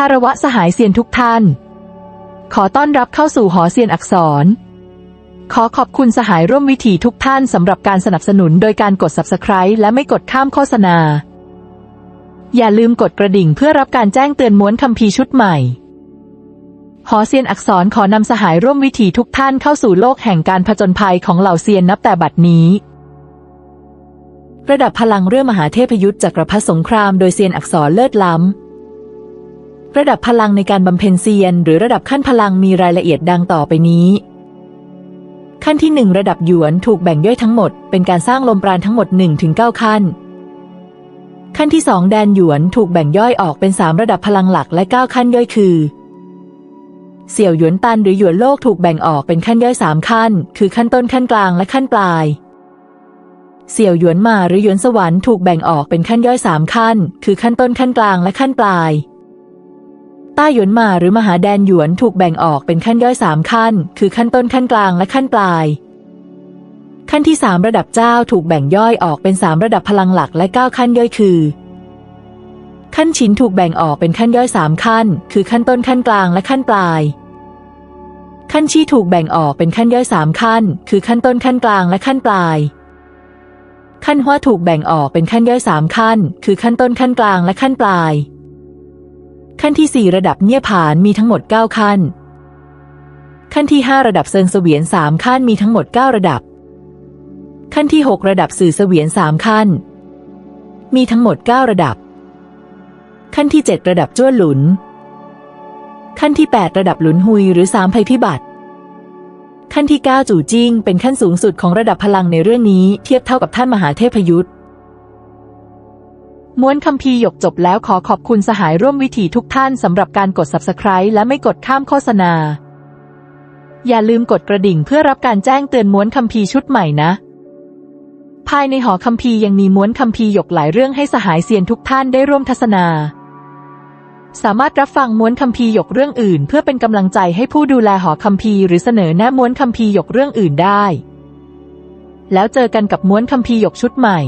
คารวะสหายเซียนทุกท่าน ขอต้อนรับเข้าสู่หอเซียนอักษร ขอขอบคุณสหายร่วมวิถีทุกท่านสำหรับการสนับสนุนโดยการกด subscribe และไม่กดข้ามโฆษณา อย่าลืมกดกระดิ่งเพื่อรับการแจ้งเตือนม้วนคัมภีร์ชุดใหม่ หอเซียนอักษรขอนำสหายร่วมวิถีทุกท่านเข้าสู่โลกแห่งการผจญภัยของเหล่าเซียนนับแต่บัดนี้ระดับพลังเรื่องมหาเทพยุทธจักรพรรดิสงครามโดยเซียนอักษรเลิศล้ำ ระดับพลังในการบำเพ็ญเซียน หรือระดับขั้นพลังมีรายละเอียดดังต่อไปนี้ ขั้นที่หนึ่งระดับหยวนถูกแบ่งย่อยทั้งหมด เป็นการสร้างลมปราณทั้งหมด1ถึง9ขั้น ขั้นที่สองแดนหยวนถูกแบ่งย่อยออกเป็นสามระดับพลังหลักและ 9 ขั้นย่อยคือ เสี่ยวหยวนตันหรือหยวนโลกถูกแบ่งออกเป็นขั้นย่อยสามขั้น คือขั้นต้นขั้นกลางและขั้นปลายเสี่ยวหยวนมาหรือหยวนสวรรค์ถูกแบ่งออกเป็นขั้นย่อยสามขั้น คือขั้นต้นขั้นกลางและขั้นปลาย ต้าหยวนมาหรือมหาแดนหยวนถูกแบ่งออกเป็นขั้นย่อยสามขั้น คือขั้นต้นขั้นกลางและขั้นปลาย ขั้นที่สามระดับเจ้าถูกแบ่งย่อยออกเป็นสามระดับพลังหลักและเก้าขั้นย่อยคือ ขั้นฉินถูกแบ่งออกเป็นขั้นย่อยสามขั้น คือขั้นต้นขั้นกลางและขั้นปลาย ขั้นชี่ถูกแบ่งออกเป็นขั้นย่อยสามขั้น คือขั้นต้นขั้นกลางและขั้นปลาย ขั้นหัวถูกแบ่งออกเป็นขั้นย่อยสามขั้น คือขั้นต้นขั้นกลางและขั้นปลาย ขั้นที่สี่ระดับเงี่ยผานมีทั้งหมดเก้าขั้น ขั้นที่ห้าระดับเซิงเสวียนสามขั้นมีทั้งหมดเก้าระดับ ขั้นที่หกระดับสื่อเสวียนสามขั้น มีทั้งหมดเก้าระดับ ขั้นที่เจ็ดระดับจ้วนหลุน ขั้นที่แปดระดับหลุนฮุยหรือสามภัยพิบัติ ขั้นที่เก้าจู่จิ้งเป็นขั้นสูงสุดของระดับพลังในเรื่องนี้เทียบเท่ากับท่านมหาเทพยุทธ ม้วนคัมภีร์หยกจบแล้วขอขอบคุณสหายร่วมวิถีทุกท่านสำหรับการกด subscribe และไม่กดข้ามโฆษณา อย่าลืมกดกระดิ่งเพื่อรับการแจ้งเตือนม้วนคัมภีร์ชุดใหม่นะ ภายในหอคัมภีร์ยังมีม้วนคัมภีร์หยกหลายเรื่องให้สหายเซียนทุกท่านได้ร่วมทัศนา สามารถรับฟังม้วนคัมภีร์หยกเรื่องอื่น เพื่อเป็นกำลังใจให้ผู้ดูแลหอคัมภีร์หรือเสนอแนะม้วนคัมภีร์หยกเรื่องอื่นได้ แล้วเจอกันกับม้วนคัมภีร์หยกชุดใหม่